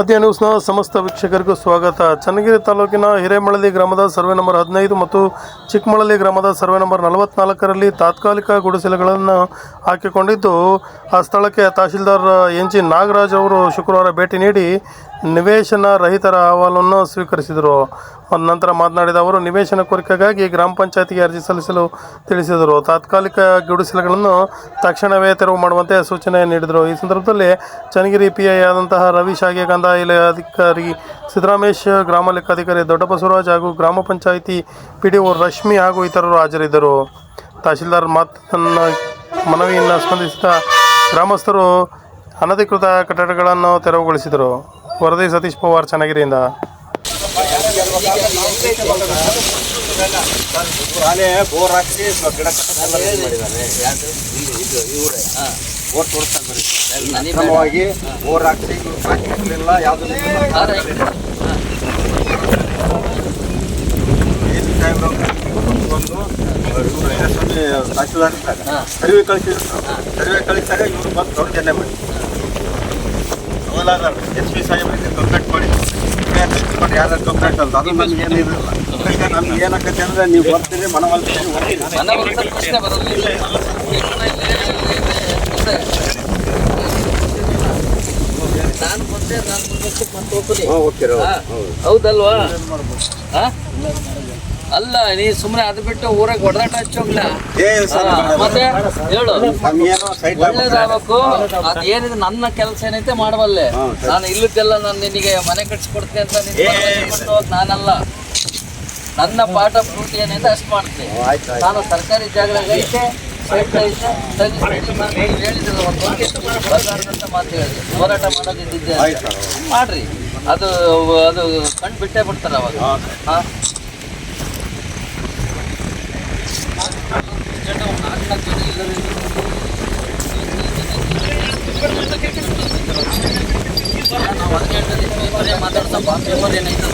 ಆದ್ಯ ನ್ಯೂಸ್ನ ಸಮಸ್ತ ವೀಕ್ಷಕರಿಗೂ ಸ್ವಾಗತ. ಚನ್ನಗಿರಿ ತಾಲೂಕಿನ ಹಿರೇಮಳಲಿ ಗ್ರಾಮದ ಸರ್ವೆ ನಂಬರ್ ಹದಿನೈದು ಮತ್ತು ಚಿಕ್ಕಮಳಲಿ ಗ್ರಾಮದ ಸರ್ವೆ ನಂಬರ್ ನಲವತ್ನಾಲ್ಕರಲ್ಲಿ ತಾತ್ಕಾಲಿಕ ಗುಡಿಸಲುಗಳನ್ನು ಹಾಕಿಕೊಂಡಿದ್ದು, ಆ ಸ್ಥಳಕ್ಕೆ ತಹಶೀಲ್ದಾರ್ ಎನ್ ಜಿ ನಾಗರಾಜ್ ಅವರು ಶುಕ್ರವಾರ ಭೇಟಿ ನೀಡಿ ನಿವೇಶನ ರಹಿತರ ಅಹವಾಲನ್ನು ಸ್ವೀಕರಿಸಿದರು. ನಂತರ ಮಾತನಾಡಿದ ಅವರು, ನಿವೇಶನ ಕೋರಿಕೆಗಾಗಿ ಗ್ರಾಮ ಪಂಚಾಯತಿಗೆ ಅರ್ಜಿ ಸಲ್ಲಿಸಲು ತಿಳಿಸಿದರು. ತಾತ್ಕಾಲಿಕ ಗುಡಿಸಲುಗಳನ್ನು ತಕ್ಷಣವೇ ತೆರವು ಮಾಡುವಂತೆ ಸೂಚನೆ ನೀಡಿದರು. ಈ ಸಂದರ್ಭದಲ್ಲಿ ಚನ್ನಗಿರಿ ಪಿ ಐ ಆದಂತಹ ರವಿ ಶಾಗೆ ಕಂದಾಯ ಅಧಿಕಾರಿ ಸಿದ್ದರಾಮೇಶ್, ಗ್ರಾಮ ಲೆಕ್ಕಾಧಿಕಾರಿ ದೊಡ್ಡಬಸವರಾಜ್ ಹಾಗೂ ಗ್ರಾಮ panchayat P D O Rashmi ಹಾಗೂ ಇತರರು ಹಾಜರಿದ್ದರು. ತಹಶೀಲ್ದಾರ್ ಮಾತನ್ನ ಮನವಿಯನ್ನು ಸ್ಪಂದಿಸಿದ ಗ್ರಾಮಸ್ಥರು ಅನಧಿಕೃತ ಕಟ್ಟಡಗಳನ್ನು ತೆರವುಗೊಳಿಸಿದರು. ವರದಿ ಸತೀಶ್ ಪವಾರ್ ಚನ್ನಗಿರಿಯಿಂದ ಬೋರ್ ಹಾಕಿ ಗಿಡ ಬೋರ್ ಬರೀ ಕ್ರಮವಾಗಿ ಯಾವುದು ಸರ್ವೆ ಕಳಿಸಿದ್ರು ಸರ್ವೆ ಕಳಿಸಿದಾಗ ಇವರು ಬಂದು ದೊಡ್ಡ ಜನ ಮಾಡಿ ಪಿ ಸಾಹೇಬರಿಗೆ ಕಂಪ್ಲೇಂಟ್ ಮಾಡಿ. ಮಾಡಿ ಯಾರು ಕಂಪ್ಲೇಂಟ್ ಅಂತ ಅದು ನಮ್ಗೆ ಏನು ನಮ್ಗೆ ಏನಾಗತ್ತೆ ಅಂದ್ರೆ ನೀವು ಬರ್ತೀರಿ ನಾನು ಬಂದೆ ನಾನು ಮತ್ತೆ ಹೋಗ್ತೀನಿ. ಹೌದಲ್ವಾ? ಹಾ? ಅಲ್ಲ ನೀ ಸುಮ್ಮನೆ ಅದು ಬಿಟ್ಟು ಊರಾಗ ಹೊಡೆದಾಟ ಹಚ್ಚೋಗ್ಲ. ಮತ್ತೆ ಹೇಳು. ಒಳ್ಳೇದಾಗಬೇಕು. ಅದ್ ಏನಿದೆ ನನ್ನ ಕೆಲಸ ಏನೈತೆ ಮಾಡಬಲ್ಲೆ. ನಾನು ಇಲ್ಲದೆಲ್ಲ ನಾನು ನಿನಗೆ ಮನೆ ಕಟ್ಸ್ಕೊಡ್ತೀನಿ ಅಂತ ನಿನ್ ನಾನಲ್ಲ. ನನ್ನ ಪಾಠ ಪೂರ್ತಿ ಏನೈತೆ ಅಷ್ಟು ಮಾಡ್ತೀನಿ. ನಾನು ಸರ್ಕಾರಿ ಜಾಗದಾಗ ಐತೆ ಹೋರಾಟ ಮಾಡೋದಿದ್ದಿದ್ದೆ ಮಾಡ್ರಿ. ಅದು ಅದು ಕಣ್ಣು ಬಿಟ್ಟೇ ಬಿಡ್ತಾರೆ ಅವಾಗ. ಹಾಂ ಹಾ ನಾವು ಅದಕ್ಕೆ ಬರೀ ಮಾತಾಡ್ತಪ್ಪ, ಪೇಪರ್ ಏನೈತೆ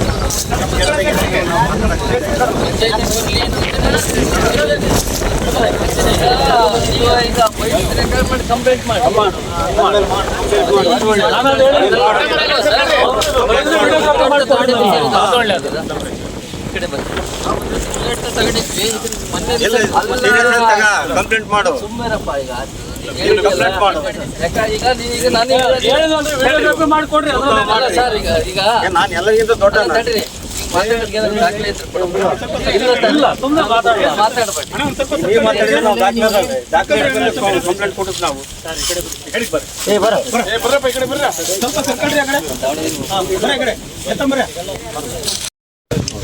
ಗೌರ್ಮೆಂಟ್ ಕಂಪ್ಲೇಂಟ್ ಮಾಡಿ ಮಾಡು ಸುಮ್ಮರಪ್ಪ ಈಗ. ಕಂಪ್ಲೇಂಟ್ ಮಾಡು. ಯಾಕ ಈಗ ಕೊಡು. ಮಾತಾಡಿದ್ರೆ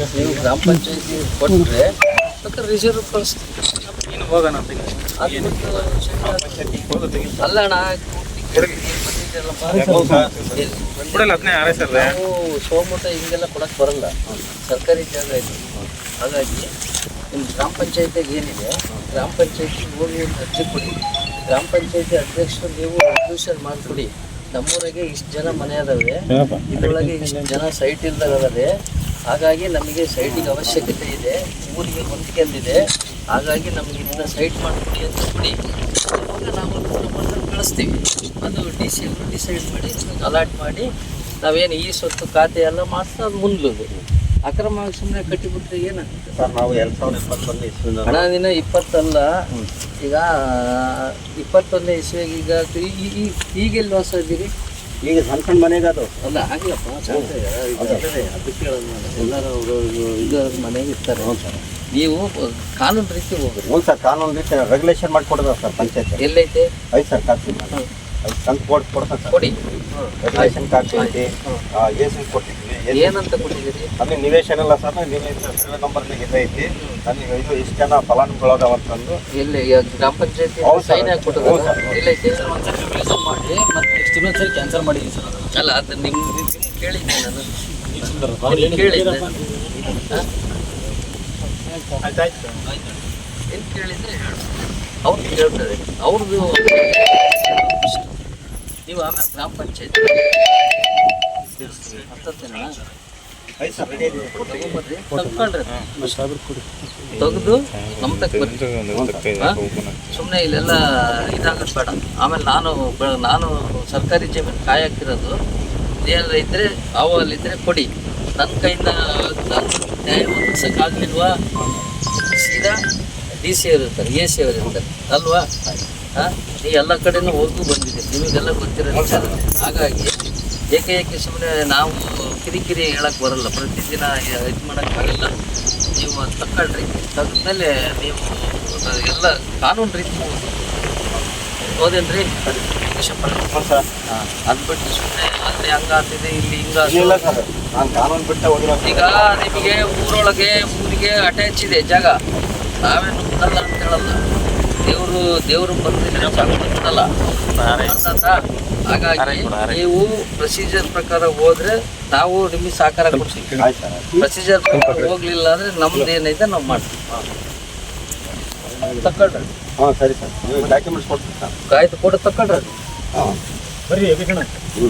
ನಾವು ಗ್ರಾಮ ಪಂಚಾಯತಿ ಕೊಟ್ಟರೆ ಬೇಕಾದ್ರೆ ರಿಸರ್ವ್ ಅದು ಬಿಟ್ಟು ಅಲ್ಲ ಅಣ್ಣ ನಾವು ಸೋಮಟ ಹಿಂಗೆಲ್ಲ ಕೊಡಕ್ಕೆ ಬರಲ್ಲ. ಸರ್ಕಾರಿ ಜಾಗ ಇದೆ. ಹಾಗಾಗಿ ನಿಮ್ಮ ಗ್ರಾಮ ಪಂಚಾಯತಿಯಾಗ ಏನಿದೆ ಗ್ರಾಮ ಪಂಚಾಯತಿ ಹೋಗಿ ಒಂದು ಅರ್ಜಿ ಕೊಡಿ. ಗ್ರಾಮ ಪಂಚಾಯತಿ ಅಧ್ಯಕ್ಷರು ನೀವು ರೆಸಲ್ಯೂಷನ್ ಮಾಡಿಕೊಡಿ. ನಮ್ಮೂರಾಗೆ ಇಷ್ಟು ಜನ ಮನೆ ಅದಾವೆ. ಇದರೊಳಗೆ ಇಷ್ಟು ಜನ ಸೈಟ್ ಇಲ್ದಾಗ ಅದಾವೆ ಹಾಗಾಗಿ ನಮಗೆ ಸೈಟಿಗೆ ಅವಶ್ಯಕತೆ ಇದೆ. ಊರಿಗೆ ಹೊಂದ್ಕೊಂಡಿದೆ ಹಾಗಾಗಿ ನಮಗೆ ಇದನ್ನ ಸೈಟ್ ಮಾಡಿಕೊಡಿ ಅಂತ ಕೊಡಿ. ಅವಾಗ ನಾವು ನಮ್ಮನ್ನು ಕಳಿಸ್ತೀವಿ. ಅದು ಡಿ ಸಿ ಅವರು ಡಿಸೈಡ್ ಮಾಡಿ ಅಲಾಟ್ ಮಾಡಿ ನಾವೇನು ಈ ಸ್ವತ್ತು ಖಾತೆ ಎಲ್ಲ ಮಾತ್ರ ಅದು ಮುಂದ್ಲದು. ಅಕ್ರಮ ಸುಮ್ಮನೆ ಕಟ್ಟಿಬಿಟ್ರೆ ಏನಾಗುತ್ತೆ? ಸರ್ ನಾವು ಎರಡ್ ಸಾವಿರದ ಇಪ್ಪತ್ತೊಂದು ಇಸ್ವಿನ ಹಣ ದಿನ ಇಪ್ಪತ್ತಲ್ಲ. ಈಗ ಇಪ್ಪತ್ತೊಂದನೇ ಇಸ್ವಿಗೆ ಈಗ ಈ- ಈ- ಈ- ಈಗೆಲ್ಲಿ ವಾಸ ಇದ್ದೀರಿ? ಈಗ ಸಣ್ಣ ಸಣ್ಣ ಮನೆಗೆ ಅದು. ಅಲ್ಲ ಅದೇ. ಅದಕ್ಕೆ. ಎಲ್ಲರೂ ಇದು ಮನೆಗೆ ಇರ್ತಾರೆ. ನೀವು ಕಾನೂನು ರೀತಿ ಹೋಗ್ರಿ. ಹ್ಞೂ ಸರ್ ಕಾನೂನು ರೀತಿ ರೆಗ್ಯುಲೇಷನ್ ಮಾಡಿ ಕೊಡೋದ ಸರ್ ಪಂಚಾಯತ್. ಎಲ್ಲೈತೆ? ಐದು ಸರ್ ಕಾಫಿ ಕಂತು ಕೊಡ್ ಕೊಡ್ತಾರೆ ಸರ್. ಕೊಡಿ. ರೆಗ್ಯುಲೇಷನ್ ಕಾಪಿ ಐತಿ ಎ ಸಿ ಏನಂತ ಕೊಟ್ಟಿದ್ದೀರಿ? ನಮಗೆ ನಿವೇಶನ ಎಲ್ಲ ಸರ್ ನಿವೇಶನ ಸರ್ವೆ ನಂಬರ್ನಾಗ ಐತಿ ನನಗೆ ಇದು ಇಷ್ಟು ಜನ ಫಲಾನುಭವಿಗಳದಾವ ಅಂತಂದು. ಇಲ್ಲಿ ಗ್ರಾಮ ಪಂಚಾಯತಿ ಹೌದು ಸರ್. ಸೈನ್ ಹಾಕಿ ಹೌದು ಸರ್. ಎಲ್ಲೈತೆ ಮಾಡಿ ಮತ್ತೆ ನೆಕ್ಸ್ಟ್ ಇನ್ನೊಂದ್ಸರಿ ಕ್ಯಾನ್ಸಲ್ ಮಾಡಿದ್ದೀನಿ ಸರ್ ಅಲ್ಲ ಅದು ನಿಮ್ಮ ನಿಮ್ ಕೇಳಿದ್ದೆ ನಾನು. ನಿಮ್ಗೆ ಕೇಳಿದ್ದೆ. ಹಾ? ಏನ್ ಕೇಳಿದ್ರೆ ಅವ್ರು ಕೇಳ್ತಾರೆ. ಅವ್ರದ್ದು ನೀವು ಆಮೇಲೆ ಗ್ರಾಮ ಪಂಚಾಯತ್. ತೆಗೆದು ನಮ್ಮ ತಕ್ಕ ಸುಮ್ಮನೆ ಇಲ್ಲೆಲ್ಲ ಇದಾಗತ್ತೆ ಬೇಡ. ಆಮೇಲೆ ನಾನು ನಾನು ಸರ್ಕಾರಿ ಜಮೀನು ಕಾಯಕ್ಕಿರೋದು ಏನಾರ ಇದ್ರೆ ಅಲ್ಲಿದ್ರೆ ಕೊಡಿ. ನನ್ನ ಕೈಯಿಂದ ನ್ಯಾಯ ಒದಗಿಸಕ್ಕಾಗ್ಲಿಲ್ವಾ? ಸೀದಾ ಡಿ ಸಿ ಅವರು ಇರ್ತಾರೆ ಎ ಸಿ ಅವರು ಇರ್ತಾರೆ ಅಲ್ವಾ? ಹಾ? ಎಲ್ಲ ಕಡೆನೂ ಹೋಗೂ ಬಂದಿದೆ ನಿಮಗೆಲ್ಲ ಗೊತ್ತಿರೋ ಹಾಗಾಗಿ ಏಕೆ ಏಕೆ ಸುಮ್ಮನೆ ನಾವು ಕಿರಿಕಿರಿ ಹೇಳಕ್ಕೆ ಬರಲ್ಲ? ಪ್ರತಿದಿನ ಇದು ಮಾಡೋಕ್ಕಾಗಲ್ಲ ನೀವು ಅದು ತಗೊಳ್ರಿ ಮೇಲೆ ನೀವು ಎಲ್ಲ ಕಾನೂನು ರೀತಿ ಹೋದೇನ್ರಿ ಹಾಂ ಅದು ಬಿಟ್ಟು ಸುಮ್ಮನೆ ಅಲ್ಲಿ ಹಂಗಾಗ್ತಿದೆ ಇಲ್ಲಿ ಇಲ್ಲ ಹಿಂಗಾಗ್ತಿದೆ ಸರ್ ನಾನು ಕಾನೂನು ಬಿಟ್ಟ ಹೋಗಿರೋ ಈಗ ನಿಮಗೆ ಊರೊಳಗೆ ಊರಿಗೆ ಅಟ್ಯಾಚ್ ಇದೆ ಜಾಗ. ನಾವೇನು ಬಿಡಲ್ಲ ಅಂತ ಹೇಳಲ್ಲ. ದೇವರು ದೇವರು ಬಂದಿದ್ರೆ ಸಾಕು ಬಿಡಲ್ಲ? ಹಾಗಾಗಿ ನೀವು ಪ್ರೊಸೀಜರ್ ಪ್ರಕಾರ ಹೋದ್ರೆ ನಾವು ನಿಮಗೆ ಸಹಕಾರ ಕೊಡ್ತೀವಿ. ಸರ್ ಪ್ರೊಸೀಜರ್ ಪ್ರಕಾರ ಹೋಗ್ಲಿಲ್ಲ ಅಂದ್ರೆ ನಮ್ದು ಏನೈತೆ ನಾವು ಮಾಡ್ತೀವಿ. ತಕೊಳ್ರಿ ಹಾಂ ಸರಿ ಸರ್. ಡಾಕ್ಯುಮೆಂಟ್ಸ್ ಕೊಡ್ತೀವಿ ಸರ್ ಆಯ್ತು ಕೊಡು ತಕೊಳ್ರಿ ಹಾಂ. ಬರ್ರಿ ಬೇಕಣ್ಣ ಹ್ಞೂ